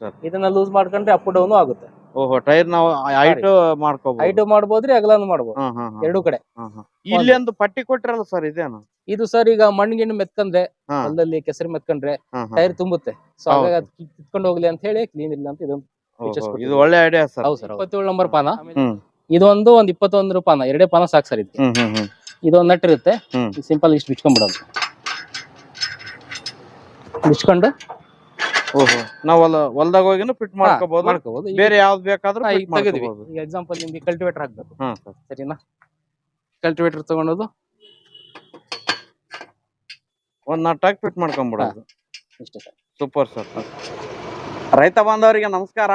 Sir. ಇದನ್ನ loose ಮಾಡ್ಕೊಂಡ್ರೆ up down ಆಗುತ್ತೆ. ಓಹೋ ಟೈರ್ ನಾವು ಹೈಟ್ ಮಾಡ್ಕೋಬಹುದು ಹೈಟ್ ಮಾಡ್ಬೋದ್ರಿ ಅಗಲನು ಮಾಡ್ಬೋದು. ಎರಡು ಕಡೆ. ಹಾ, ಹಾ. ಇಲ್ಲಿ ಒಂದು ಪಟ್ಟಿ ಕೊಟ್ಟಿರಲ್ಲ ಸರ್ ಇದೇನು? ಇದು ಸರ್ ಈಗ ಮಣ್ಣು ಗಿಣ್ಣು ಮೆತ್ಕಂದ್ರೆ ಅಲ್ಲಲ್ಲಿ ಹೊಲದಲ್ಲಿ ಕೆಸರು ಮೆತ್ಕೊಂಡ್ರೆ. ಟೈರ್ ತುಂಬುತ್ತೆ. ಸೊ ಹಾಗಾಗಿ ಅದು ಕಿತ್ಕೊಂಡು ಹೋಗ್ಲಿ ಅಂತ ಹೇಳಿ ಕ್ಲೀನ್ ಇಲ್ಲ ಅಂತ ಇದೊಂದು ಇದು ಒಳ್ಳೆ ಐಡಿಯಾ ಸರ್. ಹೌದು ಸರ್ ಇಪ್ಪತ್ತೇಳು ನಂಬರ್ ಪಾನ? ಇದೊಂದು ಒಂದ್ ಇಪ್ಪತ್ತೊಂದು ಪಾನ ಎರಡೇ ಪಾನ ಸಾಕು ಸರ್ ಇದು ಇದೊಂದ್ ನಟ್ ಇರುತ್ತೆ. ಸಿಂಪಲ್ ಇಷ್ಟು ಬಿಚ್ಕೊಂಡ್ಬಿಡೋದು. ಬಿಚ್ಕೊಂಡು ನಾವ್ ಹೊಲ ಹೊಲ್ದಾಗ ಹೋಗಿನೂ ಫಿಟ್ ಮಾಡ್ಕೋಬಹುದು ಮಾಡ್ಕೋಬಹುದು ಬೇರೆ ಯಾವ್ದು ಬೇಕಾದ್ರೂ ತೆಗೆದ್ವಿ. ಮಾಡ್ಕೋಬಹುದು ಈಗ ಎಕ್ಸಾಂಪಲ್ ನಿಮ್ಗೆ ಕಲ್ಟಿವೇಟರ್ ಹಾಕ್ಬೇಕು. ಸರಿನಾ? ಕಲ್ಟಿವೇಟರ್ ತಗೊಂಡೋದು. ಒಂದ್ ನಟ್ಟಾಗಿ ಫಿಟ್ ಮಾಡ್ಕೊಂಡ್ಬಿಡೋದು ಇಷ್ಟೇ ಸರ್. ಸೂಪರ್ ಸರ್ ರೈತ ಬಾಂಧವರಿಗೆ ನಮಸ್ಕಾರ.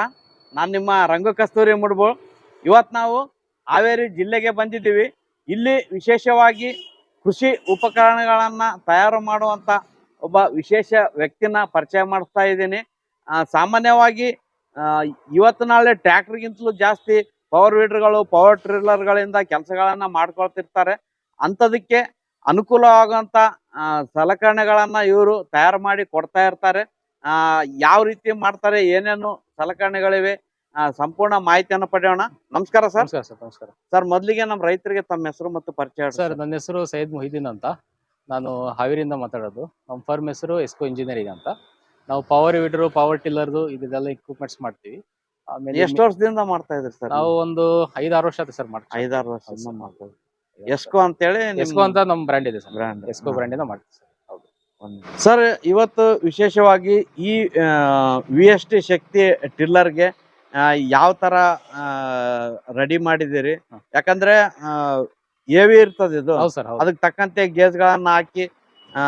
ನಾನು ನಿಮ್ಮ ರಂಗು ಕಸ್ತೂರಿ ಮುಡ್ಬೋಳ್ ಇವತ್ತು ನಾವು ಹಾವೇರಿ ಜಿಲ್ಲೆಗೆ ಬಂದಿದ್ದೀವಿ. ಇಲ್ಲಿ ವಿಶೇಷವಾಗಿ ಕೃಷಿ ಉಪಕರಣಗಳನ್ನ ತಯಾರು ಮಾಡುವಂತ ಒಬ್ಬ ವಿಶೇಷ ವ್ಯಕ್ತಿನ ಪರಿಚಯ ಮಾಡಿಸ್ತಾ ಇದ್ದೀನಿ. ಆ, ಸಾಮಾನ್ಯವಾಗಿ ಆ, ಇವತ್ತು ನಾಳೆ ಟ್ರ್ಯಾಕ್ಟರ್ಗಿಂತಲೂ ಜಾಸ್ತಿ ಪವರ್ ವೀಡರ್ಗಳು ಪವರ್ ಟ್ರಿಲ್ಲರ್ಗಳಿಂದ ಕೆಲಸಗಳನ್ನ ಮಾಡ್ಕೊಳ್ತಿರ್ತಾರೆ. ಅಂಥದಕ್ಕೆ ಅನುಕೂಲವಾಗುವಂತ ಆ, ಸಲಕರಣೆಗಳನ್ನ ಇವರು ತಯಾರು ಮಾಡಿ ಕೊಡ್ತಾ ಇರ್ತಾರೆ. ಆ ಯಾವ ರೀತಿ ಮಾಡ್ತಾರೆ ಏನೇನು ಸಲಕರಣೆಗಳಿವೆ ಆ, ಸಂಪೂರ್ಣ ಮಾಹಿತಿಯನ್ನು ಪಡೆಯೋಣ. ನಮಸ್ಕಾರ ಸರ್. ನಮಸ್ಕಾರ ಸರ್ ನಮಸ್ಕಾರ. ಸರ್ ಮೊದಲಿಗೆ ನಮ್ಮ ರೈತರಿಗೆ ತಮ್ಮ ಹೆಸರು ಮತ್ತು ಪರಿಚಯ ಸರ್. ನನ್ನ ಹೆಸರು ಸೈಯದ್ ಮೊಹಿದೀನ್ ಅಂತ. ನಾನು ಹಾವೇರಿಯಿಂದ ಮಾತಾಡೋದು. ನಮ್ಮ ಫರ್ಮ್ ಹೆಸರು ಎಸ್ಕೋ ಇಂಜಿನಿಯರಿಂಗ್ ಅಂತ. ನಾವು ಪವರ್ ವಿಡ್ರು ಪವರ್ ಟಿಲ್ಲರ್ದು ಇದೆಲ್ಲ ಇಕ್ವಿಪ್ಮೆಂಟ್ಸ್ ಮಾಡ್ತೀವಿ. ಆಮೇಲೆ ಎಷ್ಟು ವರ್ಷದಿಂದ ಮಾಡ್ತಾ ಇದ್ರಿ ಸರ್ ನಾವು ಒಂದು ಐದಾರು ವರ್ಷ ಆಯ್ತು ಸರ್ ಮಾಡ್ತೀವಿ. ಐದಾರು ವರ್ಷದಿಂದ ಮಾಡ್ತೀವಿ ಎಸ್ಕೋ ಅಂತೇಳಿ ಎಸ್ಕೋ ಅಂತ ನಮ್ಮ ಬ್ರ್ಯಾಂಡ್ ಇದೆ ಸರ್. ಬ್ರ್ಯಾಂಡ್ ಎಸ್ಕೋ ಬ್ರ್ಯಾಂಡ್ ಇಂದ ಮಾಡ್ತೀವಿ ಸರ್. ಸರ್ ಇವತ್ತು ವಿಶೇಷವಾಗಿ ಈ ವಿ ಎಸ್ ಟಿ ಶಕ್ತಿ ಟಿಲ್ಲರ್ಗೆ ಯಾವ ತರ ರೆಡಿ ಮಾಡಿದ್ದೀರಿ? ಯಾಕಂದ್ರೆ ಏವಿ ಇರ್ತದೆ ಇದು. ಹೌದು ಸರ್ ಹೌದು. ಅದಕ್ಕೆ ತಕ್ಕಂತೆ ಗೇಜ್ ಗಳನ್ನ ಹಾಕಿ ಆ,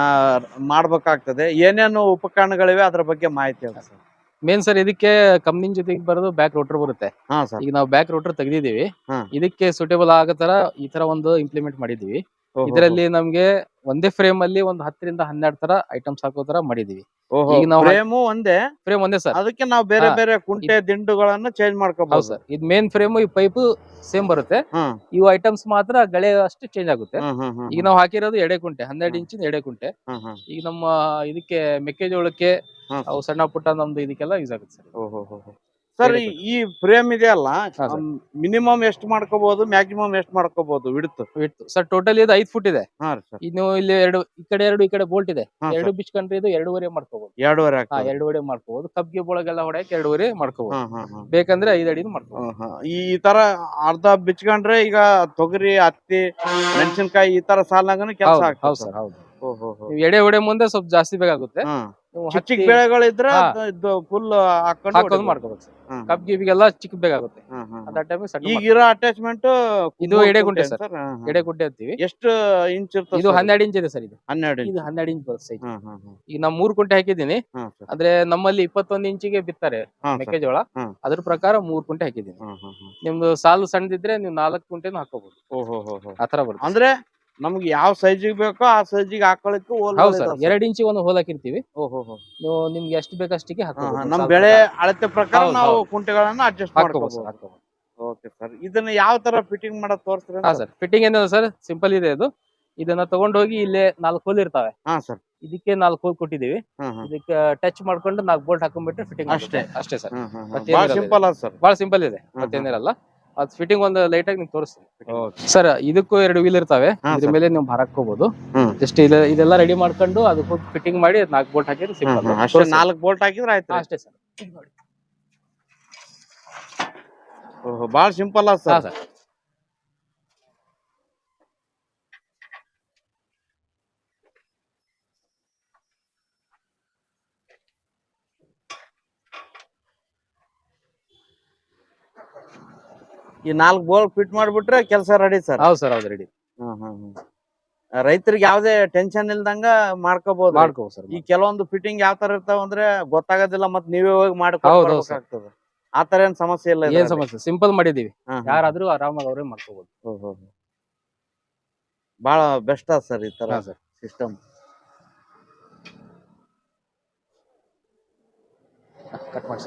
ಮಾಡ್ಬೇಕಾಗ್ತದೆ. ಏನೇನು ಉಪಕರಣಗಳಿವೆ ಅದ್ರ ಬಗ್ಗೆ ಮಾಹಿತಿ ಸರ್. ಮೇನ್ ಸರ್ ಇದಕ್ಕೆ ಕಂಬಿನ ಜೊತೆಗೆ ಬರೋದು ಬ್ಯಾಕ್ ರೋಟರ್ ಬರುತ್ತೆ. ಹಾ ಸರ್. ಈಗ ನಾವು ಬ್ಯಾಕ್ ರೋಟರ್ ತೆಗೆದಿದ್ದೀವಿ. ಹಾ. ಇದಕ್ಕೆ ಸೂಟೇಬಲ್ ಆಗೋ ತರ ಈ ತರ ಒಂದು ಇಂಪ್ಲಿಮೆಂಟ್ ಮಾಡಿದೀವಿ ಇದರಲ್ಲಿ ನಮ್ಗೆ ಒಂದೇ ಫ್ರೇಮ್ ಅಲ್ಲಿ ಒಂದ್ ಹತ್ತರಿಂದ ಹನ್ನೆರಡು ತರ ಐಟಮ್ಸ್ ಹಾಕೋ ತರ ಮಾಡಿದೀವಿ. ಈಗ ನಾವು- ಫ್ರೇಮು ಒಂದೇ? ಫ್ರೇಮ್ ಒಂದೇ ಸರ್ ಅದಕ್ಕೆ ನಾವು ಬೇರೆ ಬೇರೆ ಕುಂಟೆ ದಿಂಡುಗಳನ್ನ ಚೇಂಜ್ ಹೌದು ಮಾಡ್ಕೋಬಹುದು ಸರ್ ಇದು ಮೇನ್ ಫ್ರೇಮ್ ಈ ಪೈಪ್ ಸೇಮ್ ಬರುತ್ತೆ. ಇವು ಐಟಮ್ಸ್ ಮಾತ್ರ ಗಳೆ ಅಷ್ಟು ಚೇಂಜ್ ಆಗುತ್ತೆ. ಈಗ ನಾವು ಹಾಕಿರೋದು ಎಡೆ ಕುಂಟೆ ಹನ್ನೆರಡು. ಇಂಚಿನ ಎಡೆ ಕುಂಟೆ. ಈಗ ನಮ್ಮ ಇದಕ್ಕೆ ಮೆಕ್ಕೆಜೋಳಕ್ಕೆ. ಅವು ಸಣ್ಣ ಪುಟ್ಟ ನಮ್ದು ಇದಕ್ಕೆಲ್ಲ ಯೂಸ್ ಆಗುತ್ತೆ ಸರ್ ಓಹೋ. ಸರ್ ಈ ಫ್ರೇಮ್ ಇದೆಯಲ್ಲ ಹಾ, sir. ಮಿನಿಮಮ್ ಎಷ್ಟು ಮಾಡ್ಕೋಬಹುದು ಮ್ಯಾಕ್ಸಿಮಮ್ ಎಷ್ಟು ಮಾಡ್ಕೋಬಹುದು ವಿಡ್ತು ವಿಡ್ತ್ ಸರ್ ಟೋಟಲ್ ಇದು ಐದ್ ಫುಟ್ ಇದೆ. ಹಾ ರೀ ಸರ್ ಇನ್ನು ಇಲ್ಲಿ ಎರಡು ಈ ಕಡೆ ಎರಡು ಈ ಕಡೆ ಬೋಲ್ಟ್ ಇದೆ. ಹಾ, ಎರಡು sir. ಬಿಚ್ಕೊಂಡ್ರೆ ಇದು ಎರಡೂವರೆ ಮಾಡ್ಕೋಬಹುದು ಎರಡೂವರೆ ಹಾ ಆಗ್ತದೆ. ಎರಡೂವರೆ ಮಾಡ್ಕೋಬಹುದು ಕಬ್ಗೆ ಒಳಗೆಲ್ಲ ಹೊಡೆಯಕ್ಕೆ ಎರಡೂವರೆ ಮಾಡ್ಕೋಬಹುದು ಹಾ ಹಾ ಹಾ. ಬೇಕಂದ್ರೆ ಐದ್ ಅಡಿನೂ ಮಾಡ್ಕೋಬಹುದು ಹಾ, ಹಾ. ಈ ಈ ತರ ಅರ್ಧ ಬಿಚ್ಕೊಂಡ್ರೆ ಈಗ ತೊಗರಿ ಹತ್ತಿ ಮೆಣಸಿನಕಾಯಿ ಈ ತರ ಸಾಲಾಗನು ಕೆಲಸ ಹೌದು ಆಗ್ತದೆ ಹೌದು ಸರ್ ಹೌದು. ನೀವು ಎಡೆ ಹೊಡೆ ಮುಂದೆ ಸ್ವಲ್ಪ ಜಾಸ್ತಿ ಬೇಕಾಗುತ್ತೆ. ನೀವು ಚಿಕ್ಕ ಚಿಕ್ಕ ಹತ್ತಿ ಬೆಳೆಗಳಿದ್ರೆ ಹಾ. ಫುಲ್ ಹಾಕೊಂಡು ಹಾಕೋದು ಮಾಡ್ಕೋಬೇಕು ಸರ್. ಕಬ್ ಗಿಬಿಗೆಲ್ಲ ಚಿಕ್ಕ ಬೇಕಾಗುತ್ತೆ. ಹಾ, ಹಾ, ಹಾ. ಅದ ಟೈಮ್ ಸಣ್ಣ ಮಾಡ್ಕೋಬೇಕು. ಈಗಿರೋ ಅಟ್ಯಾಚ್ಮೆಂಟ್ ಇದು ಎಡೆಗುಂಟೆ ಸರ್. ಎಡೆ ಗುಡ್ಡೆ ಅಂತೀವಿ. ಎಷ್ಟು ಇಂಚ್ ಇರ್ತದೆ ಇದು? ಹನ್ನೆರಡು ಇಂಚ್ ಇದೆ ಸರ್ ಇದು. ಹನ್ನೆರಡು ಇಂಚ್ ಇದು ಹನ್ನೆರಡು ಇಂಚ್ ಬರುತ್ತೆ ಹಾ ಈಗ ನಾವು ಮೂರ್ ಕುಂಟೆ ಹಾಕಿದ್ದೀನಿ. sir. ಅಂದ್ರೆ ನಮ್ಮಲ್ಲಿ ಇಪ್ಪತ್ತೊಂದು ಇಂಚಿಗೆ ಬಿತ್ತಾರೆ sir. ಮೆಕ್ಕೆಜೋಳ. ಹ್ಮ್. ಅದ್ರ ಪ್ರಕಾರ ಮೂರ್ ಕುಂಟೆ ಹಾಕಿದ್ದೀನಿ. ನಿಮ್ದು ಸಾಲು ಸಣ್ಣದಿದ್ರೆ ನೀವು ನಾಲ್ಕು ಕುಂಟೆನು ಹಾಕೋಬಹುದು ಓಹೋ ಹೋ ಹೋ. ಆತರ ಬರುತ್ತೆ. ಅಂದ್ರೆ ನಮ್ಗೆ ಯಾವ ಸೈಜಿಗೆ ಬೇಕೋ ಆ ಸೈಜಿಗೆ ಹಾಕೊಳಕ್ಕೆ ಹೋಲ್ ಹೌದು ಸರ್. ಎರಡ್ ಇಂಚಿಗೆ ಒಂದು ಹೋಲ್ ಹಾಕಿರ್ತೀವಿ. ಓಹೋ ನೀವು ನಿಮ್ಗೆ ಎಷ್ಟು ಬೇಕು ಅಷ್ಟಿಗೆ. ನಮ್ ಬೆಳೆ ಅಳತೆ ಪ್ರಕಾರ ಹೌದು, ನಾವು ಹೌದು. ಕುಂಟೆಗಳನ್ನ ಅಡ್ಜಸ್ಟ್ ಮಾಡ್ಕೋಬಹುದು ಓಕೆ ಸರ್. ಇದನ್ನ ಯಾವ ತರ ಫಿಟ್ಟಿಂಗ್ ಮಾಡೋದ್ ತೋರಿಸ್ತೀರಾ ಹಾ ಸರ್. ಫಿಟ್ಟಿಂಗ್ ಏನಿದೆ ಸರ್? ಸಿಂಪಲ್ ಇದೆ ಇದು. ಇದನ್ನ ತಗೊಂಡೋಗಿ ಇಲ್ಲೇ ನಾಲ್ಕು ಹೋಲ್ ಇರ್ತಾವೆ. ಹಾ ಸರ್. ಇದಕ್ಕೆ ನಾಲ್ಕು ಹೋಲ್ ಕೊಟ್ಟಿದೀವಿ ಹಾ ಹಾ. ಇದಕ್ಕೆ ಟಚ್ ಮಾಡ್ಕೊಂಡು ನಾಲ್ಕು ಬೋಲ್ಟ್ ಹಾಕೊಂಡ್ಬಿಟ್ರೆ ಫಿಟ್ಟಿಂಗ್ ಅಷ್ಟೇ. ಅಷ್ಟೇ ಸರ್. ಮತ್ತೇನಿರಲ್ಲ ಸಿಂಪಲ್ ಅದ ಸರ್. ಬಹಳ ಸಿಂಪಲ್ ಇದೆ. ಮತ್ತೇನಿರಲ್ಲ. ಅದ್ ಫಿಟ್ಟಿಂಗ್ ಒಂದು ಲೈಟ್ ಆಗಿ ನಿಮ್ಗೆ ತೋರಿಸ್ತೀನಿ. ಸರ್ ಇದಕ್ಕೂ ಎರಡು ವೀಲ್ ಇರ್ತಾವೆ. ಇದ್ರ ಮೇಲೆ ನೀವು ಹರಕೋಬಹುದು ಹಾಕೋಬಹುದು. ಜಸ್ಟ್ ಇದೆಲ್ಲ ರೆಡಿ ಮಾಡ್ಕೊಂಡು ಅದಕ್ಕೆ ಫಿಟ್ಟಿಂಗ್ ಮಾಡಿ ನಾಲ್ಕು ಬೋಲ್ಟ್ ಹಾಕಿದ್ರೆ ಅಷ್ಟೇ ನಾಲ್ಕು ಬೋಲ್ಟ್ ಹಾಕಿದ್ರೆ ಆಯ್ತು ಅಷ್ಟೇ ಸರ್ ಓಹೋ ಬಹಳ ಸಿಂಪಲ್ ಸರ್ ಈ ನಾಲ್ಕು ಬೋಲ್ ಫಿಟ್ ಮಾಡ್ಬಿಟ್ರೆ ಕೆಲಸ ರೆಡಿ ಸರ್ ಹೌದು ಸರ್ ಹೌದು ರೆಡಿ ರೈತರಿಗೆ ಯಾವ್ದೇ ಟೆನ್ಷನ್ ಇಲ್ದಂಗ ಮಾಡ್ಕೋಬಹುದು ಮಾಡ್ಕೋಬಹುದು ಸರ್ ಈ ಕೆಲವೊಂದು ಫಿಟ್ಟಿಂಗ್ ಯಾವ ತರ ಇರ್ತಾವ ಅಂದ್ರೆ ಗೊತ್ತಾಗೋದಿಲ್ಲ ಮತ್ತೆ ನೀವೇ ಹೋಗಿ ಮಾಡ್ಕೋಬಹುದು ಆತರ ಮಾಡ್ಕೋಬೇಕಾಗ್ತದೆ ಆ ತರ ಏನ್ ಸಮಸ್ಯೆ ಇಲ್ಲ ಏನ್ ಸಮಸ್ಯೆ? ಸಿಂಪಲ್ ಮಾಡಿದೀವಿ. ಯಾರಾದ್ರೂ ಆರಾಮಾಗಿ ಅವರೇ ಮಾಡ್ಕೋಬಹುದು. ಬಹಳ ಬೆಸ್ಟ್ ಆ ಸರ್ ಈ ತರ ಸಿಸ್ಟಮ್ ಕಟ್ ಮಾಡಿ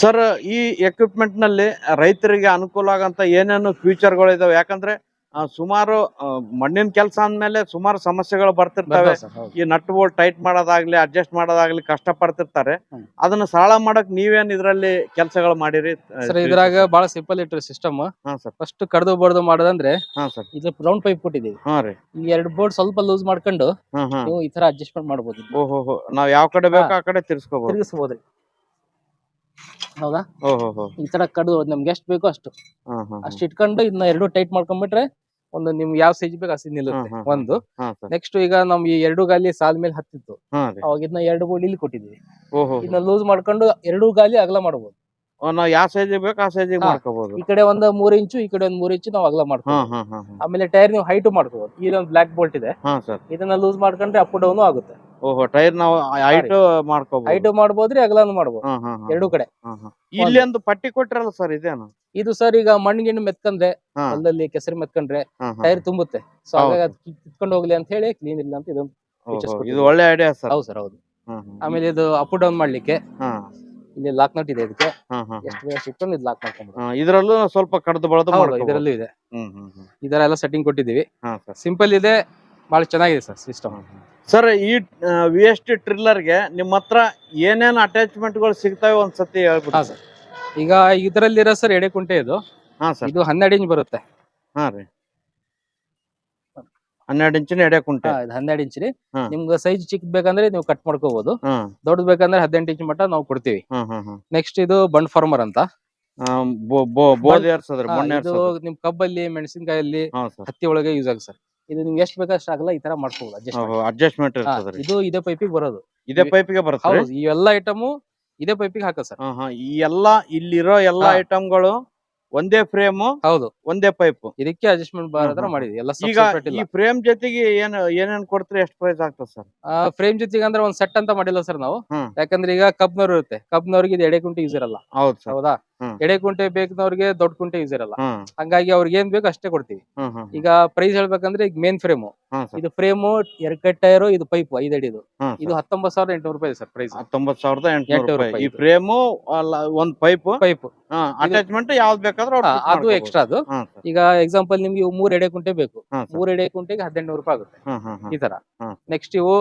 ಸರ್ ಈ ಎಕ್ವಿಪ್ಮೆಂಟ್ನಲ್ಲಿ ರೈತರಿಗೆ ಅನುಕೂಲ ಆಗಂತ ಏನೇನು ಫ್ಯೂಚರ್ಗಳು ಇದಾವೆ ಯಾಕಂದ್ರೆ ಸುಮಾರು ಮಣ್ಣಿನ ಕೆಲಸ ಅಂದ್ಮೇಲೆ ಸುಮಾರು ಸಮಸ್ಯೆಗಳು ಬರ್ತಿರ್ತವೆ. ಈ ನಟ್ ಬೋಲ್ಟ್ ಟೈಟ್ ಮಾಡೋದಾಗ್ಲಿ ಅಡ್ಜಸ್ಟ್ ಮಾಡೋದಾಗ್ಲಿ ಕಷ್ಟ ಪಡ್ತಿರ್ತಾರೆ. ಅದನ್ನ ಸರಳ ಮಾಡಕ್ ನೀವೇನ್ ಇದ್ರಲ್ಲಿ ಕೆಲಸಗಳು ಮಾಡಿರಿ? ಸರ್ ಇದ್ರಾಗ ಬಹಳ ಸಿಂಪಲ್ ಇಟ್ರಿ ಸಿಸ್ಟಮ್ ಹಾ ಸರ್ ಫಸ್ಟ್ ಕಡ್ದು ಬಡ್ದು ಮಾಡೋದಂದ್ರೆ ಹಾ ಸರ್ ಇದು ರೌಂಡ್ ಪೈಪ್ ಕೊಟ್ಟಿದೀವಿ ಈ ಎರಡು ಬೋರ್ಡ್ ಸ್ವಲ್ಪ ಲೂಸ್ ಮಾಡ್ಕೊಂಡು ನೀವು ಈ ತರ ಅಡ್ಜಸ್ಟ್ಮೆಂಟ್ ಮಾಡಬಹುದು ಓಹೋ ನಾವ್ ಯಾವ ಕಡೆ ಬೇಕೋ ಆ ಕಡೆ ತಿರ್ಸ್ಕೋಬಹುದು ತಿರುಗಿಸ್ಬೋದ್ರಿ ಹೌದಾ? ಈ ತರ ಕಡ್ದು ನಮ್ಗೆ ಎಷ್ಟು ಬೇಕೋ ಅಷ್ಟು. ಅಷ್ಟು ಇಟ್ಕೊಂಡು ಇದನ್ನ ಎರಡು ಟೈಟ್ ಮಾಡ್ಕೊಂಡ್ಬಿಟ್ರೆ ಒಂದು ನಿಮ್ಗೆ ಯಾವ ಸೈಜ್ ಬೇಕು ಅಷ್ಟು ನಿಲ್ಲುತ್ತೆ ಹಾ, ಹಾ, ಒಂದು. ನೆಕ್ಸ್ಟ್ ಈಗ ನಮ್ ಈ ಎರಡು ಗಾಲಿ ಸಾಲ್ ಮೇಲೆ ಹತ್ತಿತ್ತು. ಅವಾಗ ಇದನ್ನ ಎರಡು ಬೋರ್ಡ್ ಇಲ್ಲಿ ಕೊಟ್ಟಿದ್ವಿ. ಇದನ್ನ ಲೂಸ್ ಮಾಡ್ಕೊಂಡು ಎರಡು ಗಾಲಿ ಅಗಲ ಮಾಡಬಹುದು ನಾವ್ ಯಾವ ಸೈಜ್ ಬೇಕು ಆ ಸೈಜ್. ಮಾಡ್ಕೋಬಹುದು ಈ ಕಡೆ ಒಂದ್ ಮೂರ್ ಇಂಚು ಈ ಕಡೆ ಒಂದ್ ಮೂರ್ ಇಂಚು ನಾವು ಅಗಲ ಹಾ ಆಮೇಲೆ ಟೈರ್ ನೀವು ಹೈಟ್ ಮಾಡ್ಕೋಬಹುದು ಇದೊಂದು ಬ್ಲಾಕ್ ಬೋಲ್ಟ್ ಇದೆ. ಇದನ್ನ ಲೂಸ್ ಮಾಡ್ಕೊಂಡ್ರೆ ಅಪ್ ಡೌನ್ ಆಗುತ್ತೆ. ಓಹೋ ಟೈರ್ ನಾವು ಹೈಟ್ ಮಾಡ್ಕೋಬಹುದು ಹೈಟ್ ಮಾಡ್ಬೋದ್ರಿ ಅಗಲನು ಮಾಡ್ಬೋದು. ಎರಡು ಕಡೆ. ಇಲ್ಲಿ ಒಂದು ಪಟ್ಟಿ ಕೊಟ್ಟಿರಲ್ಲ ಸರ್ ಇದೇನು? ಇದು ಸರ್ ಈಗ ಮಣ್ಣು ಗಿಣ್ಣು ಮೆತ್ಕಂದ್ರೆ ಅಲ್ಲಲ್ಲಿ ಕೆಸರು ಮೆತ್ಕೊಂಡ್ರೆ. ಟೈರ್ ತುಂಬುತ್ತೆ. ಸೊ ಹಾಗಾಗಿ ಕಿತ್ಕೊಂಡು ಹೋಗ್ಲಿ ಅಂತ ಹೇಳಿ ಕ್ಲೀನ್ ಇಲ್ಲ ಅಂತ ಇದೊಂದು ಇದು ಒಳ್ಳೆ ಐಡಿಯಾ ಸರ್ ಹೌದು ಸರ್ ಹೌದು. ಆಮೇಲೆ ಇದು ಅಪ್ ಡೌನ್ ಮಾಡ್ಲಿಕ್ಕೆ. ಇಲ್ಲಿ ಲಾಕ್ ನಟ್ ಇದೆ ಇದಕ್ಕೆ. ಎಷ್ಟು ಇದು ಲಾಕ್ ಮಾಡ್ಕೊಂಡು ಇದ್ರಲ್ಲೂ ಸ್ವಲ್ಪ ಕಡ್ದು ಬಳದು ಇದರಲ್ಲೂ ಇದೆ. ಇದರ ಎಲ್ಲ ಸೆಟ್ಟಿಂಗ್ ಕೊಟ್ಟಿದ್ದೀವಿ. ಸಿಂಪಲ್ ಇದೆ ಬಹಳ ಚೆನ್ನಾಗಿದೆ ಸರ್ ಸಿಸ್ಟಮ್ ಸರ್ ಈ ವಿ ಎಸ್ ಟಿ ಟ್ರಿಲ್ಲರ್ಗೆ ನಿಮ್ಮ ಹತ್ರ ಏನೇನು ಅಟ್ಯಾಚ್ಮೆಂಟ್ಗಳು ಸಿಗ್ತವೆ ಒಂದ್ಸತಿ ಹೇಳ್ಬಿಟ್ಟು ಹಾಂ ಸರ್. ಈಗ ಇದರಲ್ಲಿರೋ ಸರ್ ಎಡೆ ಕುಂಟೆ ಇದು. ಹಾಂ ಸರ್. ಇದು ಹನ್ನೆರಡು ಇಂಚ್ ಬರುತ್ತೆ. ಹಾಂ ರೀ. ಹನ್ನೆರಡು ಇಂಚಿನ ಎಡೆ ಕುಂಟೆ ಹಾ, ಇದು ಹನ್ನೆರಡು ಇಂಚ್ ರೀ. ಹಾ. ನಿಮ್ಗೆ ಸೈಜ್ ಚಿಕ್ಕ ಬೇಕಂದ್ರೆ ನೀವು ಕಟ್ ಮಾಡ್ಕೋಬಹುದು ದೊಡ್ಡ ದೊಡ್ಡದು ಬೇಕಂದ್ರೆ ಹದಿನೆಂಟು ಇಂಚ್ ಮಟ್ಟ ನಾವು ಕೊಡ್ತೀವಿ. ಹಾ ಹಾ ಹಾ. ನೆಕ್ಸ್ಟ್ ಇದು ಬಂಡ್ ಫಾರ್ಮರ್ ಅಂತ. ಆ, ಬೊ- ಬೊ- ಬೋದ್ ಏರ್ಸದ್ರಿ ಹಾ, ಮಣ್ಣು ಇದು ಏರ್ಸೋದು ನಿಮ್ ಕಬ್ಬಲ್ಲಿ ಮೆಣಸಿನಕಾಯಲ್ಲಿ ಹಾ ಸರ್. ಹತ್ತಿ ಒಳಗೆ ಯೂಸ್ ಆಗುತ್ತೆ ಸರ್. ಇದು ನಿಮ್ಗೆ ಎಷ್ಟು ಬೇಕಷ್ಟು ಆಗಲ್ಲ ಈ ತರ ಮಾಡ್ಕೋಬಹುದು ಅಡ್ಜಸ್ಟ್ ಅಡ್ಜಸ್ಟ್ಮೆಂಟ್ ಇರ್ತದ್ರಿ. ಇದು ಇದೇ ಪೈಪಿಗೆ ಬರೋದು. ಇದೇ ಪೈಪಿಗೆ ಬರುತ್ತೆ ಹೌದು ಈ ಎಲ್ಲ ಐಟಮು ಇದೇ ಪೈಪಿಗೆ ಹಾಕ ಸರ್. ಈ ಎಲ್ಲಾ ಇಲ್ಲಿರೋ ಎಲ್ಲಾ ಹಾ. ಐಟಮ್ಗಳು ಒಂದೇ ಫ್ರೇಮ್ ಹೌದು. ಒಂದೇ ಪೈಪ್ ಇದಕ್ಕೆ ಅಡ್ಜಸ್ಟ್ಮೆಂಟ್ ಬರೋ ತರ ಹ್ಮ್, ಮಾಡಿದ್ವಿ ಎಲ್ಲ ಈಗ ಈ ಇಲ್ಲ. ಫ್ರೇಮ್ ಜೊತೆಗೆ ಏನ್ ಏನೇನ್ ಕೊಡ್ತೀರಿ ಎಷ್ಟು ಪ್ರೈಸ್ ಆಗ್ತದೆ ಸರ್? ಫ್ರೇಮ್ ಜೊತೆಗೆ ಅಂದ್ರೆ ಒಂದ್ ಸೆಟ್ ಅಂತ ಮಾಡಿಲ್ಲ ಸರ್ ನಾವು. ಹ್ಮ್. ಯಾಕಂದ್ರೆ ಈಗ ಕಬ್ನವ್ರು ಇರುತ್ತೆ. ಕಬ್ನವ್ರಿಗೆ ಇದು ಎಡೆ ಕುಂಟೆ ಯೂಸ್ ಇರಲ್ಲ. ಹೌದು ಸರ್. ಹೌದಾ. ಎಡೆ ಕುಂಟೆ ಬೇಕನವ್ರಿಗೆ ದೊಡ್ಡ ಕುಂಟೆ ಯೂಸ್ ಇರಲ್ಲ. ಹಂಗಾಗಿ ಅವ್ರಿಗೆ ಏನ್ ಬೇಕು ಅಷ್ಟೇ ಕೊಡ್ತೀವಿ. ಈಗ ಪ್ರೈಸ್ ಹೇಳ್ಬೇಕಂದ್ರೆ ಈಗ ಮೇನ್ ಫ್ರೇಮು ಇದು ಫ್ರೇಮು ಎರಡ್ ಟೈರು ಇದು ಪೈಪ್ ಐದ್ ಅಡಿದು. ಹ್ಮ್ ಇದು ಹತ್ತೊಂಬತ್ತು ಸಾವಿರದ ಎಂಟುನೂರು ರೂಪಾಯಿ ಸರ್ ಪ್ರೈಸ್ ಹತ್ತೊಂಬತ್ ಸಾವಿರದ ಎಂಟುನೂರು ಎಂಟ್ನೂರು ರೂಪಾಯಿ. ಈ ಇದು. ಫ್ರೇಮು ಒಂದ್ ಪೈಪ್ ಪೈಪ್ ಅಟ್ಯಾಚ್ಮೆಂಟ್ ಯಾವ್ದು ಬೇಕಾದ್ರೂ ಅದು ಎಕ್ಸ್ಟ್ರಾ ಅದು. ಈಗ ಎಕ್ಸಾಂಪಲ್ ನಿಮ್ಗೆ ಮೂರ್ ಎಡೆ ಕುಂಟೆ ಬೇಕು. ಮೂರ್ ಎಡೆ ಕುಂಟೆಗೆ ಹದಿನೆಂಟು ರೂಪಾಯಿ ಆಗುತ್ತೆ. ಈ ತರ. ನೆಕ್ಸ್ಟ್ ಇವು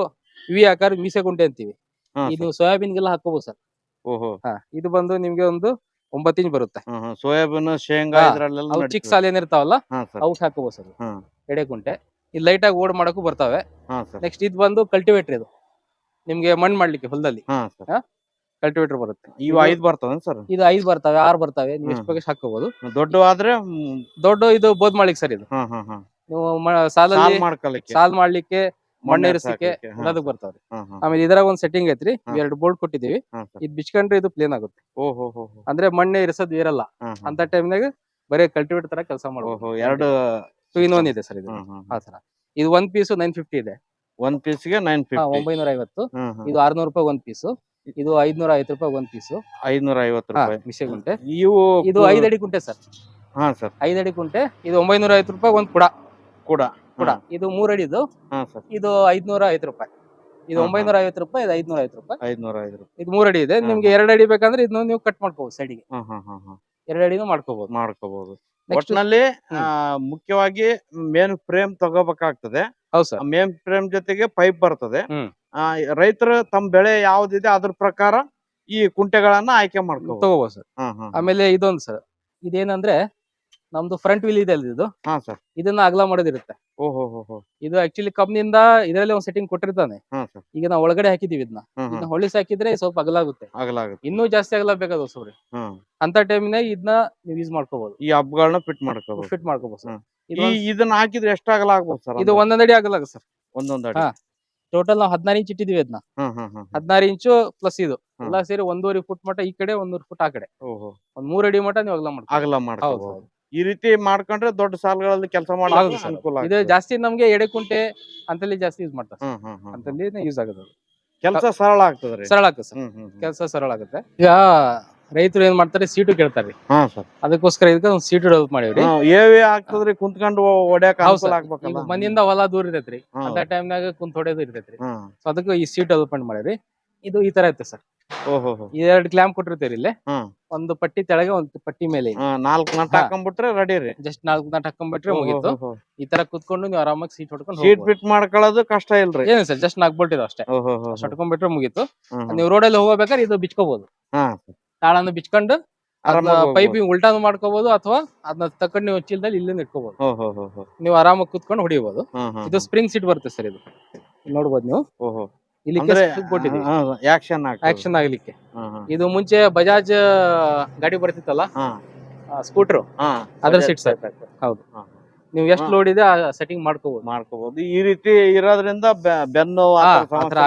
ವಿ ಆಕಾರ ಮೀಸೆ ಕುಂಟೆ ಅಂತೀವಿ. ಇದು ಇದು ಸೋಯಾಬೀನ್ಗೆಲ್ಲ ಹಾಕೋಬಹುದು ಸರ್. ಓಹೋ. ಹಾ ಇದು ಬಂದು ನಿಮ್ಗೆ ಒಂದು ಒಂಬತ್ತು ಇಂಚ್ ಬರುತ್ತೆ. ಸೋಯಾಬೀನ್ ಶೇಂಗಾ ಇದ್ರಲ್ಲೆಲ್ಲ ಚಿಕ್ಕ. ಸಾಲ ಏನಿರ್ತಾವಲ್ಲ ಅವಕ್ಕೆ ಹಾಕೋಬಹುದು ಸರ್. ಎಡೆ ಕುಂಟೆ. ಇದು ಲೈಟ್ ಆಗಿ ಓಡ್ ಮಾಡಕ್ಕೂ ಬರ್ತಾವೆ. ನೆಕ್ಸ್ಟ್ ಇದು ಬಂದು ಕಲ್ಟಿವೇಟರ್ ಇದು. ನಿಮ್ಗೆ ಮಣ್ಣು ಮಾಡ್ಲಿಕ್ಕೆ ಹೊಲದಲ್ಲಿ. ಕಲ್ಟಿವೇಟರ್ ಬರುತ್ತೆ. ಇವು ಐದು ಬರ್ತವೆ ಸರ್? ಇದು ಐದು ಬರ್ತವೆ ಆರು ಬರ್ತವೆ. ನೀವು ಎಷ್ಟು ಹ್ಮ್. ಬೇಕು ಹಾಕೋಬಹುದು ದೊಡ್ಡ ಆದ್ರೆ ದೊಡ್ಡ ಇದು ಬೋದ್ ಮಾಡ್ಲಿಕ್ಕೆ ಸರ್ ಇದು. ನೀವು ಸಾಲ ಸಾಲ್ ಮಾಡ್ಲಿಕ್ಕೆ ಮಣ್ಣು ಇರಿಸಿಕೆ ಬರ್ತಾವ್ರಿ. ಎಲ್ಲದಕ್ಕೆ ಬರ್ತವ್ರಿ ಆಮೇಲೆ ಇದ್ರಾಗ ಒಂದ್ ಸೆಟ್ಟಿಂಗ್ ಐತ್ರಿ. ಎರಡು ಬೋಲ್ಟ್ ಕೊಟ್ಟಿದೀವಿ ಇದ್ ಬಿಚ್ಕೊಂಡ್ರೆ ಇದು ಪ್ಲೇನ್ ಆಗುತ್ತೆ. ಅಂದ್ರೆ ಮಣ್ಣೆ ಇರಿಸೋದು ಇರಲ್ಲ. ಅಂತ ಟೈಮ್ ಟೈಮ್ನಾಗ ಬರೀ ಕಲ್ಟಿವೇಟ್ ತರ ಕೆಲಸ ಮಾಡಬಹುದು ಎರಡು ಟೂ ಇನ್ ಒನ್ ಇದೆ ಸರ್ ಇದು. ಆ ತರ ಇದು ಒಂದ್ ಪೀಸ್ ನೈನ್ ಫಿಫ್ಟಿ ಇದೆ. ಒಂದ್ ಪೀಸ್ಗೆ ನೈನ್ ಹಾ, ಫಿಫ್ಟಿ ಒಂಬೈನೂರ ಐವತ್ತು ಇದು ಆರ್ನೂರು ರೂಪಾಯಿ ಒಂದ್ ಪೀಸ್ ಇದು ಐದ್ನೂರ ಐವತ್ತು ರೂಪಾಯಿ ಒಂದ್ ಪೀಸ್ ಐದ್ನೂರ ಐವತ್ತು ರೂಪಾಯಿ. ಮಿಷೆ ಗುಂಟೆ. ಇವು ಇದು ಐದಡಿ ಐದ್ ಅಡಿ ಕುಂಟೆ ಸರ್. ಹಾ ಸರ್. ಐದ್ ಅಡಿ ಕುಂಟೆ ಇದು ಒಂಬೈನೂರ ಐವತ್ತು ರೂಪಾಯಿ ಒಂದ್ ಕೂಡ. ಕೂಡ. ಕುಡ. ಇದು ಮೂರ್ ಅಡಿದು ಹಾ ಸರ್. ಇದು ಐದ್ನೂರ ಐವತ್ತು ರೂಪಾಯಿ. ಇದು ಹಾ, ಹಾ. ಒಂಬೈನೂರ ಐವತ್ತು ರೂಪಾಯಿ ಇದು ಐದ್ನೂರ ಐವತ್ತು ರೂಪಾಯಿ. ಐದ್ನೂರ ಐದು ರೂಪಾಯಿ. ಇದು ಮೂರ್ ಅಡಿ ಇದೆ. ಹಾ, ನಿಮ್ಗೆ ಎರಡ್ ಅಡಿ ಬೇಕಂದ್ರೆ ಇದನ್ನ ನೀವು ಕಟ್ ಮಾಡ್ಕೋಬಹುದು ಸೈಡ್ಗೆ ಹಾ ಹಾ ಹಾ ಹಾ. ಎರಡ್ ಅಡಿನೂ ಮಾಡ್ಕೋಬಹುದು ಮಾಡ್ಕೋಬಹುದು ನೆಕ್ಸ್ಟ್ ಒಟ್ನಲ್ಲಿ ಆ, ಮುಖ್ಯವಾಗಿ ಮೇನ್ ಫ್ರೇಮ್ ತಗೋಬೇಕಾಗ್ತದೆ. ಹೌದು ಸರ್. ಮೇನ್ ಫ್ರೇಮ್ ಜೊತೆಗೆ ಪೈಪ್ ಬರ್ತದೆ. ಹ್ಮ್. ಆ, ರೈತರು ತಮ್ಮ ಬೆಳೆ ಯಾವ್ದಿದೆ ಅದ್ರ ಪ್ರಕಾರ ಈ ಕುಂಟೆಗಳನ್ನ ಆಯ್ಕೆ ಮಾಡ್ಕೋಬಹುದು ತಗೋಬಹುದು ಸರ್. ಹಾ ಹಾ. ಆಮೇಲೆ ಇದೊಂದು ಸರ್. ಇದೇನಂದ್ರೆ ನಮ್ದು ಫ್ರಂಟ್ ವೀಲ್ ಇದೆ ಅಲ್ರಿ ಇದು. ಹಾ ಸರ್ ಇದನ್ನ ಅಗಲ ಮಾಡೋದಿರುತ್ತೆ. ಓಹೋ ಹೋ ಹೋ ಇದು ಆಕ್ಚುಲಿ ಕಂಪ್ನಿಯಿಂದ ಇದರಲ್ಲಿ ಒಂದು ಸೆಟ್ಟಿಂಗ್ ಕೊಟ್ಟಿರ್ತಾನೆ. ಹಾ ಸರ್ ಈಗ ನಾವು ಒಳಗಡೆ ಹಾಕಿದೀವಿ ಇದನ್ನ ಹ್ಮ್ ಹ್ಮ್. ಇದನ್ನ ಹೊಳಿಸಿ ಹಾಕಿದ್ರೆ ಸ್ವಲ್ಪ ಅಗಲ ಆಗುತ್ತೆ. ಆಗಲಾಗುತ್ತೆ ಇನ್ನೂ ಜಾಸ್ತಿ ಅಗಲ ಬೇಕಾದ ಸೋರಿ ಹ್ಮ್. ಅಂತ ಟೈಮ್ನಾಗ ಇದನ್ನ ನೀವು ಯೂಸ್ ಮಾಡ್ಕೋಬಹುದು ಈ ಹಬ್ಗಳನ್ನ ಫಿಟ್ ಮಾಡ್ಕೋಬಹುದು ಫಿಟ್ ಮಾಡ್ಕೋಬಹುದು ಸರ್ ಹ್ಮ್. ಇದು ಈ ಒಂದ್- ಇದನ್ನ ಹಾಕಿದ್ರೆ ಎಷ್ಟು ಎಷ್ಟಾಗಲ ಆಗ್ಬೋದು ಸರ್ ಇದು ಒಂದೊಂದ್ ಅಡಿ ಆಗಲ್ಲ ಸರ್ ಒಂದೊಂದ್ ಅಡಿ. ಹಾ. ಟೋಟಲ್ ನಾವು ಹದಿನಾರು ಇಂಚ್ ಇಟ್ಟಿದೀವಿ ಅದನ್ನ ಹ್ಮ್ ಹ್ಮ್ ಹ್ಮ್ ಹದಿನಾರು ಇಂಚು ಪ್ಲಸ್ ಇದು. ಹ್ಮ್. ಎಲ್ಲ ಸೇರಿ ಒಂದೂವರೆ ಫುಟ್ ಮಟ್ಟ ಈ ಕಡೆ ಒಂದೂವರೆ ಫುಟ್ ಆ ಕಡೆ. ಓಹೋ. ಒಂದ್ ಮೂರ್ ಅಡಿ ಮಟ್ಟ ನೀವು ಅಗಲ ಮಾಡ್ಕೋಬಹುದು ಅಗಲ ಹೌದು ಮಾಡ್ಕೋಬಹುದು ಈ ರೀತಿ ಮಾಡ್ಕೊಂಡ್ರೆ ದೊಡ್ಡ ಸಾಲಗಳಲ್ಲಿ ಕೆಲಸ ಮಾಡೋದು. ಅನುಕೂಲ ಇದು ಜಾಸ್ತಿ ನಮ್ಗೆ ಎಡೆ ಕುಂಟೆ ಅಂತಲ್ಲಿ ಜಾಸ್ತಿ ಯೂಸ್ ಮಾಡ್ತಾರೆ ಅಂತಲ್ಲಿ ಯೂಸ್ ಆಗುತ್ತೆ. ಕೆಲಸ ಸರಳ ಆಗ್ತದೆ ಸರಳ ಆಗ್ತದೆ ಸರ್. ಕೆಲಸ ಸರಳ ಆಗುತ್ತೆ. ಈಗ ರೈತರು ಏನ್ ಮಾಡ್ತಾರೆ ಸೀಟು ಕೇಳ್ತಾರೆ. ಅದಕ್ಕೋಸ್ಕರ ಇದಕ್ಕೆ ಒಂದು ಸೀಟು ಡೆವಲಪ್ ಮಾಡಿವ್ರಿ. ಏವಿ ಆಗ್ತದ್ರಿ ಕುಂತ್ಕೊಂಡು ಹೊಡ್ಯಾಕ ಮನೆಯಿಂದ ಹೊಲ ದೂರ ಇರ್ತೈತ್ರಿ. ಅಂತ ಟೈಮ್ನಾಗ ಕುಂತ್ ಹೊಡೆಯೋದು ಇರ್ತೈತ್ರಿ ಸೊ ಅದಕ್ಕೆ ಈ ಸೀಟ್ ಡೆವಲಪ್ಮೆಂಟ್ ಮಾಡಿರಿ ಇದು ಈ ತರ ಐತೆ ಸರ್. ಎರಡು ಕ್ಲಾಂಪ್ ಕೊಟ್ಟಿರ್ತೀರಿ ಇಲ್ಲಿ? ಹ್ಮ್. ಒಂದು ಪಟ್ಟಿ ತೆಳಗೆ ಒಂದು ಪಟ್ಟಿ ಮೇಲೆ ನಾಲ್ಕು ನಟ್ ಹಾ. ಹಾಕೊಂಡ್ಬಿಟ್ರೆ ರೆಡಿ ರೀ. ಜಸ್ಟ್ ನಾಲ್ಕು ನಾಟ್ ಹಾಕೊಂಡ್ಬಿಟ್ರೆ ಮುಗಿತು. ಈ ತರ ಕುತ್ಕೊಂಡು ನೀವು ಆರಾಮಾಗಿ ಸೀಟ್ ಹೊಡ್ಕೊಂಡು ಸೀಟ್ ಫಿಟ್ ಮಾಡ್ಕೊಳ್ಳೋದು ಕಷ್ಟ ಇಲ್ರಿ. ಏನು ಸರ್ ಜಸ್ಟ್ ನಾಲ್ಕು ಬೋಲ್ಟ್ ಅಷ್ಟೇ. ಓಹೋ ಹೊಡ್ಕೊಂಡ್ಬಿಟ್ರೆ ಮುಗಿತು. ನೀವು ರೋಡಲ್ಲಿ ಹೋಗ್ಬೇಕಾದ್ರೆ ಇದು ಬಿಚ್ಕೋಬಹುದು ತಾಳನ್ನು ಬಿಚ್ಕೊಂಡು ಪೈಪ್ ಪೈಪಿಂಗ್ ಉಲ್ಟಾನು ಮಾಡ್ಕೋಬಹುದು ಅಥವಾ ಅದನ್ನ ತಕೊಂಡು ನೀವು ಚೀಲದಲ್ಲಿ ಇಲ್ಲಿಂದ ಇಟ್ಕೋಬಹುದು ಓಹೋ ನೀವು ಆರಾಮಾಗಿ ಕುತ್ಕೊಂಡು ಹೊಡಿಬಹುದು ಇದು ಸ್ಪ್ರಿಂಗ್ ಸೀಟ್ ಬರುತ್ತೆ ಸರ್ ಇದು. ನೋಡಬಹುದು ನೋಡ್ಬೋದು ನೀವು. ಆಕ್ಷನ್ ಆಕ್ಷನ್ ಆಗ್ಲಿಕ್ಕೆ. ಇದು ಮುಂಚೆ ಬಜಾಜ್ ಗಾಡಿ ಬರ್ತಿತ್ತಲ್ಲ? ಸ್ಕೂಟರ್ ಅದ್ರ ಸೀಟ್. ಹೌದು. ನೀವು ಎಷ್ಟು. ಲೋಡ್ ಇದೆ ಸೆಟ್ಟಿಂಗ್ ಮಾಡ್ಕೋಬಹುದು ಮಾಡ್ಕೋಬಹುದು ಈ ರೀತಿ ಇರೋದ್ರಿಂದ ಬೆನ್ನು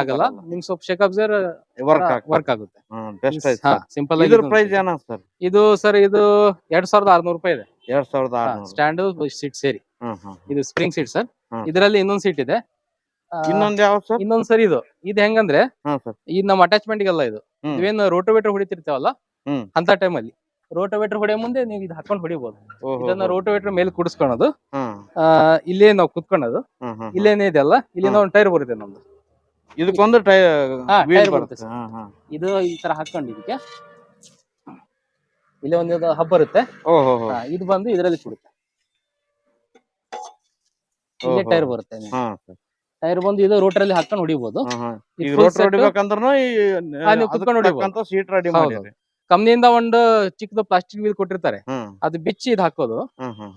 ಆಗಲ್ಲ. ನಿಮ್ ಸ್ವಲ್ಪ ಶೇಕ್ ಸರ್ ವರ್ಕ್ ವರ್ಕ್ ಆಗುತ್ತೆ. ಸಿಂಪಲ್ ಇದ್ರ ಪ್ರೈಸ್ ಏನ ಸರ್ ಇದು ಸರ್ ಇದು ಎರಡ್ ಸಾವಿರದ ಆರ್ನೂರು ರೂಪಾಯಿ ಇದೆ. ಎರಡ್ ಸಾವಿರದ ಸ್ಟ್ಯಾಂಡ್ ಸೀಟ್ ಸೇರಿ. ಇದು ಸ್ಪ್ರಿಂಗ್ ಸೀಟ್ ಸರ್ ಇದರಲ್ಲಿ ಇನ್ನೊಂದ್ ಸೀಟ್ ಇದೆ. ಇನ್ನೊಂದ್ ಯಾವ ಸರ್? ಇನ್ನೊಂದ್ ಸರ್ ಇದು. ಇದು ಹೆಂಗಂದ್ರೆ ಹಾ ಸರ್. ಇದು ನಮ್ಮ ಅಟ್ಯಾಚ್ಮೆಂಟ್ ಗೆಲ್ಲ ಇದು. ಹ್ಮ್. ಇವೇನು ರೋಟೋವೇಟರ್ ಹೊಡಿತಿರ್ತೇವಲ್ಲ? ಹ್ಮ್. ಅಂತ ಟೈಮಲ್ಲಿ ರೋಟೋವೇಟರ್ ಹೊಡೆಯೋ ಮುಂದೆ ನೀವು ಇದು ಹಾಕೊಂಡು ಹೊಡಿಬಹುದು ಓಹೋ ಇದನ್ನ ರೋಟೋವೇಟರ್ ಮೇಲೆ ಕುಡಿಸ್ಕೊಳೋದು. ಹ್ಮ್ ಆ, ಇಲ್ಲೇ ನಾವು ಕುತ್ಕೊಳ್ಳೋದು ಹ್ಮ್ ಹ್ಮ್ ಇಲ್ಲೇನೇ ಇದೆ ಅಲ್ಲ? ಇಲ್ಲಿಂದ ಒಂದು ಟೈರ್ ಬರುತ್ತೆ ನಮ್ದು. ಇದಕ್ಕೊಂದು ಟೈ ಹಾ, wheel tyre ಬರುತ್ತೆ. ಬರುತ್ತೆ ಹಾ ಹಾ. ಇದು ಈ ತರ ಹಾಕೊಂಡು ಇದಕ್ಕೆ ಇಲ್ಲಿ ಒಂದು ಹಬ್ ಬರುತ್ತೆ. ಓಹೋ. ಹೋ ಇದು ಬಂದು ಇದರಲ್ಲಿ ಕುಡುತ್ತೆ. ಇಲ್ಲೇ ಓಹೋ. ಟೈರ್ ಬರುತ್ತೆ. ಹಾ ಸರ್. ಟೈರ್ ಬಂದು ಇದು ರೋಟರಲ್ಲಿ ಹಾಕೊಂಡು ಹೊಡಿಬಹುದು ಹೊಡಿಬೇಕಂದ್ರೂ ಈ ಕುತ್ಕೊಂಡು. Seat ready. ಮಾಡಿರಿ ಕಂಪ್ನಿಯಿಂದ ಒಂದು ಚಿಕ್ಕದು ಪ್ಲಾಸ್ಟಿಕ್ ವೀಲ್ ಕೊಟ್ಟಿರ್ತಾರೆ. ಅದು ಬಿಚ್ಚಿ ಇದು ಹಾಕೋದು.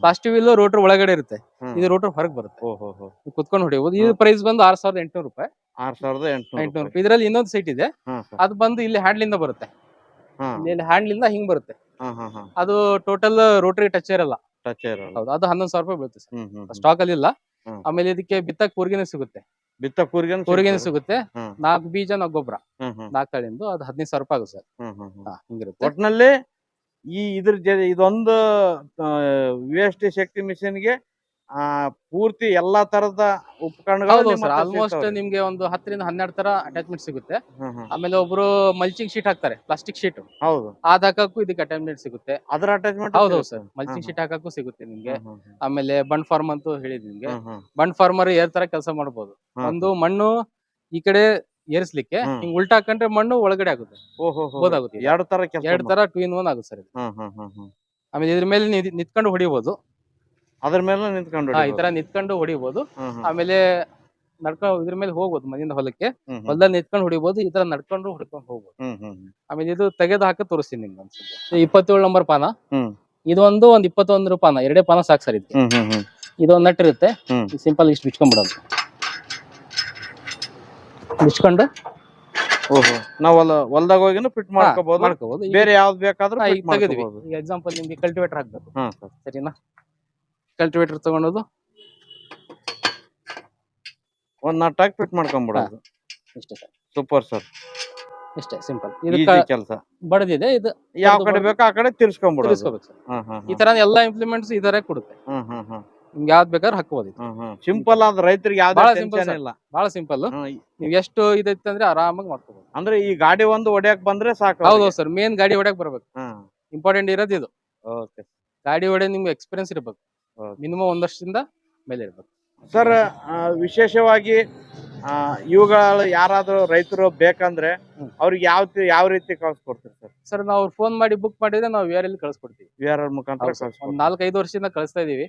ಪ್ಲಾಸ್ಟಿಕ್ ವೀಲ್ ರೋಟರ್ ಒಳಗಡೆ ಇರುತ್ತೆ. ಇದು ರೋಟರ್ ಹೊರಗೆ ಬರುತ್ತೆ. ಕುತ್ಕೊಂಡು ಹೊಡಿಬಹುದು ಇದು ಪ್ರೈಸ್ ಬಂದು ಆರ್ ಸಾವಿರದ ಎಂಟುನೂರು ರೂಪಾಯಿ. ಆರ್ ಸಾವಿರದ ಎಂಟ್ನೂರು ರೂಪಾಯಿ. ಇದರಲ್ಲಿ ಇನ್ನೊಂದು ಸೀಟ್ ಇದೆ. ಅದು ಬಂದು ಇಲ್ಲಿ ಹ್ಯಾಂಡ್ಲಿಂದ ಬರುತ್ತೆ. ಇಲ್ಲಿ ಹ್ಯಾಂಡ್ಲಿಂದ ಹಿಂಗ್ ಬರುತ್ತೆ. ಅದು ಟೋಟಲ್ ರೋಟರಿ ಟಚ್ ಇರಲ್ಲ. ಟಚ್ ಇರಲ್ಲ. ಹೌದು. ಅದು ಹನ್ನೊಂದು ಸಾವಿರ ರೂಪಾಯಿ ಬೀಳುತ್ತೆ. ಸ್ಟಾಕ್ ಅಲ್ಲಿ ಇಲ್ಲ. ಆಮೇಲೆ ಇದಕ್ಕೆ ಬಿತ್ತಕ್ ಕೂರ್ಗಿನ ಸಿಗುತ್ತೆ. ಬಿತ್ತಕ್ ಕೂರ್ಗಿನ ಕೂರ್ಗಿನ ಸಿಗುತ್ತೆ. ನಾಲ್ಕ್ ಬೀಜ ನಾಲ್ಕು ಗೊಬ್ಬರ. ನಾಲ್ಕು ತಳಿಂದು ಅದು ಹದಿನೈದು ಸಾವಿರ ರೂಪಾಯಿ ಆಗುತ್ತೆ ಸರ್. ಹಿಂಗಿರುತ್ತೆ. ಒಟ್ನಲ್ಲಿ ಈ ಇದ್ರ ಇದೊಂದು ವಿ ಎಸ್ ಟಿ ಶಕ್ತಿ ಮಿಷನ್ಗೆ ಆ ಪೂರ್ತಿ ಎಲ್ಲಾ ತರದ ಉಪಕರಣಗಳು ಹೌದು ಸರ್ ಆಲ್ಮೋಸ್ಟ್. ನಿಮ್ಗೆ ಒಂದು ಹತ್ತರಿಂದ ಹನ್ನೆರಡು ತರ ಅಟ್ಯಾಚ್ಮೆಂಟ್ ಸಿಗುತ್ತೆ. ಆಮೇಲೆ ಒಬ್ರು ಮಲ್ಚಿಂಗ್ ಶೀಟ್ ಹಾಕ್ತಾರೆ ಪ್ಲಾಸ್ಟಿಕ್ ಶೀಟ್ ಹೌದು. ಅದ್ ಹಾಕಕ್ಕೂ ಇದಕ್ಕೆ ಅಟ್ಯಾಚ್ಮೆಂಟ್ ಸಿಗುತ್ತೆ. ಅದರ ಅಟ್ಯಾಚ್ಮೆಂಟ್ ಹೌದು ಸರ್. ಮಲ್ಚಿಂಗ್ ಶೀಟ್ ಹಾಕಕ್ಕೂ ಸಿಗುತ್ತೆ ನಿಮ್ಗೆ. ಆಮೇಲೆ ಬಂಡ್ ಫಾರ್ಮ್ ಅಂತೂ ಹೇಳಿದ್ ನಿಮ್ಗೆ. ಬಂಡ್ ಫಾರ್ಮರ್ ಏರ್ ತರ ಕೆಲಸ ಮಾಡಬಹುದು ಒಂದು ಮಣ್ಣು ಈ ಕಡೆ ಏರಿಸ್ಲಿಕ್ಕೆ. ಹಿಂಗ್ ಉಲ್ಟಾ ಹಾಕೊಂಡ್ರೆ ಮಣ್ಣು ಒಳಗಡೆ ಆಗುತ್ತೆ. ಓಹೋ ಬೋದಾಗುತ್ತೆ ಎರಡು ತರ ಎರಡ್ ತರ ಟೂ ಇನ್ ಒನ್ ಆಗುತ್ತೆ ಸರ್ ಆಮೇಲೆ ಇದ್ರ ಮೇಲೆ ನಿಂತ್- ನಿಂತ್ಕೊಂಡು ಹೊಡಿಬಹುದು ಅದ್ರ ಮೇಲೆ ನಿಂತ್ಕೊಂಡು ಹಾ ಈ ತರ ನಿಂತ್ಕೊಂಡು ಹೊಡಿಬಹುದು ಆಮೇಲೆ ನಡ್ಕೊಂಡು ಇದ್ರ ಮೇಲೆ ಹೋಗ್ಬೋದು ಮನೆಯಿಂದ ಹೊಲಕ್ಕೆ. ಹೊಲದಲ್ಲಿ ನಿಂತ್ಕೊಂಡು ಹೊಡಿಬಹುದು ಈ ತರ ನಡ್ಕೊಂಡು ಹೊಡ್ಕೊಂಡು ಹೋಗ್ಬೋದು. ಆಮೇಲೆ ಇದು ತೆಗೆದು ಹಾಕಿ ತೋರಿಸ್ತೀನಿ ನಿಮ್ಗೆ ಅನ್ಸುತ್ತೆ. ಇಪ್ಪತ್ತೇಳು ನಂಬರ್ ಪಾನ. ಇದೊಂದು ಇದು ಒಂದು ಇಪ್ಪತ್ತೊಂದು ಪಾನ ಎರಡೇ ಪಾನ ಸಾಕು ಸರ್ ಇದು ಇದೊಂದ್ ನಟ್ ಇರುತ್ತೆ. ಸಿಂಪಲ್ ಇಷ್ಟು ಬಿಚ್ಕೊಂಡ್ಬಿಡೋದು. ಬಿಚ್ಕೊಂಡು. ಓಹೋ ನಾವ್ ಹೊಲ ಹೊಲ್ದಾಗ ಹೋಗಿನೂ ಫಿಟ್ ಮಾಡ್ಕೋಬಹುದು ಮಾಡ್ಕೋಬಹುದು ಬೇರೆ ಯಾವ್ದು ಬೇಕಾದ್ರೂ ತೆಗೆದ್ವಿ. ಎಕ್ಸಾಂಪಲ್ ನಿಮ್ಗೆ ಕಲ್ಟಿವೇಟರ್ ಹಾಕ್ಬೇಕು. ಸರಿನಾ? ಕಲ್ಟಿವೇಟರ್ ತಗೊಂಡೋದು. ಒಂದ್ ನಟ್ಟಾಗಿ ಫಿಟ್ ಮಾಡ್ಕೊಂಡ್ಬಿಡೋದು ಇಷ್ಟೇ ಸರ್. Super sir. ಇಷ್ಟೇ ಸಿಂಪಲ್. ಇದು ಕೆಲಸ. ಬಡದಿದೆ ಇದು ಯಾವ ಕಡೆ ಬೇಕೋ ಆ ಕಡೆ ತಿರ್ಸ್ಕೊಂಡ್ಬಿಡೋದು ತಿರ್ಸ್ಕೋಬೇಕು ಸರ್. ಹ್ಮ್ ಹ್ಮ್ ಈ ತರ ಎಲ್ಲಾ ಇಂಪ್ಲಿಮೆಂಟ್ಸ್ ಈ ತರ ಕೊಡುತ್ತೆ. ನಿಮ್ಗೆ ಯಾವ್ದು ಬೇಕಾದ್ರೆ ಹಾಕ್ಬೋದು ಸಿಂಪಲ್ ಆದ ರೈತರಿಗೆ ಯಾವ್ದು ಬಹಳ ಟೆನ್ಷನ್ ಇಲ್ಲ. ಬಹಳ ಸಿಂಪಲ್ ನೀವು ಎಷ್ಟು ಇದೈತೆ ಅಂದ್ರೆ ಆರಾಮಾಗಿ ಮಾಡ್ಕೋಬಹುದು ಅಂದ್ರೆ ಈ ಗಾಡಿ ಒಂದು ಒಡೆಯಕ್ ಬಂದ್ರೆ ಸಾಕು ಹೌದು ಸರ್. ಮೇನ್ ಗಾಡಿ ಒಡೆಯಕ್ ಬರ್ಬೇಕು. ಇಂಪಾರ್ಟೆಂಟ್ ಇರೋದು ಇದು. ಗಾಡಿ ಹೊಡೆ ನಿಮ್ಗೆ ಎಕ್ಸ್ಪೀರಿಯನ್ಸ್ ಇರ್ಬೇಕು. ಮಿನಿಮಮ್ ಒಂದ್ ವರ್ಷದಿಂದ ಮೇಲೆ ಇರ್ಬೇಕು. ಸರ್ ವಿಶೇಷವಾಗಿ ಇವುಗಳು ಯಾರಾದ್ರೂ ರೈತರು ಬೇಕಂದ್ರೆ. ಅವ್ರಿಗೆ ಯಾವ ಯಾವ ರೀತಿ ಕಳ್ಸ್ಕೊಡ್ತೀರಿ ಸರ್? ಸರ್ ನಾವು ಫೋನ್ ಮಾಡಿ ಬುಕ್ ಮಾಡಿದ್ರೆ ನಾವು ವಿಆರ್ ಅಲ್ಲಿ ಎಲ್ ಕಳ್ಸ್ಕೊಡ್ತೀವಿ. ವಿಆರ್ ಮುಖಾಂತರ ಒಂದ್ ನಾಲ್ಕೈದು ವರ್ಷದಿಂದ ಕಳಿಸ್ತಾ ಇದೀವಿ.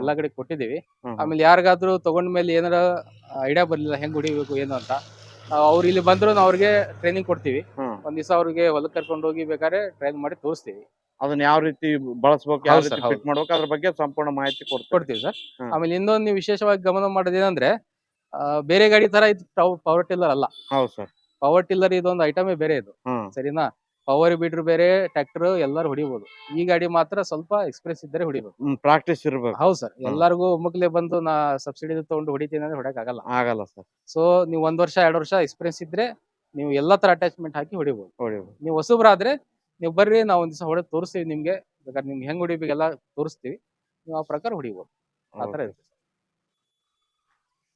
ಎಲ್ಲಾ ಕಡೆ ಕೊಟ್ಟಿದೀವಿ. ಆಮೇಲೆ ಯಾರಿಗಾದ್ರೂ ತಗೊಂಡ ಮೇಲೆ ಏನಾರ ಐಡಿಯಾ ಬರ್ಲಿಲ್ಲ ಹೆಂಗ್ ಹೊಡಿಬೇಕು ಏನು ಅಂತ ಅವ್ರು ಇಲ್ಲಿ ಬಂದ್ರು ಅವ್ರಿಗೆ ಟ್ರೈನಿಂಗ್ ಕೊಡ್ತೀವಿ. ಒಂದ್ ದಿವಸ ಅವ್ರಿಗೆ ಹೊಲಕ್ಕೆ ಕರ್ಕೊಂಡು ಹೋಗಿ ಬೇಕಾದ್ರೆ ಟ್ರೈನ್ ಮಾಡಿ ತೋರಿಸ್ತೀವಿ. ಅದನ್ನ ಯಾವ ರೀತಿ ಬಳಸ್ಬೇಕು ಯಾವ ಹೌದು sir, ರೀತಿ ಹೌದು. ಫಿಟ್ ಮಾಡ್ಬೇಕು ಅದ್ರ ಬಗ್ಗೆ ಸಂಪೂರ್ಣ ಮಾಹಿತಿ ಕೊಡ್ತೀವಿ. ಕೊಡ್ತೀವಿ ಸರ್. ಆಮೇಲೆ ಇನ್ನೊಂದು ನೀವು ವಿಶೇಷವಾಗಿ ಗಮನ ಮಾಡೋದೇನಂದ್ರೆ ಆ, ಬೇರೆ ಗಾಡಿ ತರ ಇದು ಪವರ್ ಟಿಲ್ಲರ್ ಅಲ್ಲ. ಹೌದು ಸರ್. ಪವರ್ ಟಿಲ್ಲರ್ ಇದೊಂದು ಐಟಮೇ ಬೇರೆ ಇದು. ಹ್ಮ್. ಸರಿನಾ? ಪವರ್ ಬಿಡ್ರು ಬೇರೆ ಟ್ರ್ಯಾಕ್ಟರ್ ಎಲ್ಲರೂ ಹೊಡಿಬಹುದು ಈ ಗಾಡಿ ಮಾತ್ರ ಸ್ವಲ್ಪ ಎಕ್ಸ್ಪ್ರೆಸ್ ಇದ್ದರೆ ಹೊಡಿಬೇಕು ಪ್ರಾಕ್ಟೀಸ್ ಇರ್ಬೇಕು. ಹೌದು ಸರ್. ಎಲ್ಲರಿಗೂ ಒಮ್ಮಕ್ಲೆ ಬಂದು ನಾ ಸಬ್ಸಿಡಿ ತಗೊಂಡು ಹೊಡಿತೀನಿ ಅಂದ್ರೆ ಹೊಡಕ್ ಆಗಲ್ಲ ಆಗಲ್ಲ ಸರ್. ಸೊ ನೀವು ಒಂದ್ ವರ್ಷ ಎರಡ್ ವರ್ಷ ಎಕ್ಸ್ಪೀರಿಯನ್ಸ್ ಇದ್ರೆ ನೀವು ಎಲ್ಲಾ ತರ ಅಟ್ಯಾಚ್ಮೆಂಟ್ ಹಾಕಿ ಹೊಡಿಬಹುದು ಹೊಡಿಬಹುದು ನೀವು ಹೊಸಬ್ರಾದ್ರೆ ನೀವು ಬರ್ರಿ, ನಾವು ಒಂದ್ ದಿವಸ ಹೊಡೆದ್ ತೋರಿಸ್ತೀವಿ ನಿಮ್ಗೆ. ಬೇಕಾದ್ರೆ ನಿಮ್ಗೆ ಹೆಂಗ್ ಹೊಡಿಬೇಕು ಎಲ್ಲ ತೋರಿಸ್ತೀವಿ. ನೀವು ಆ ಪ್ರಕಾರ ಹೊಡಿಬೋದು. ಆ ತರ ಇರುತ್ತೆ.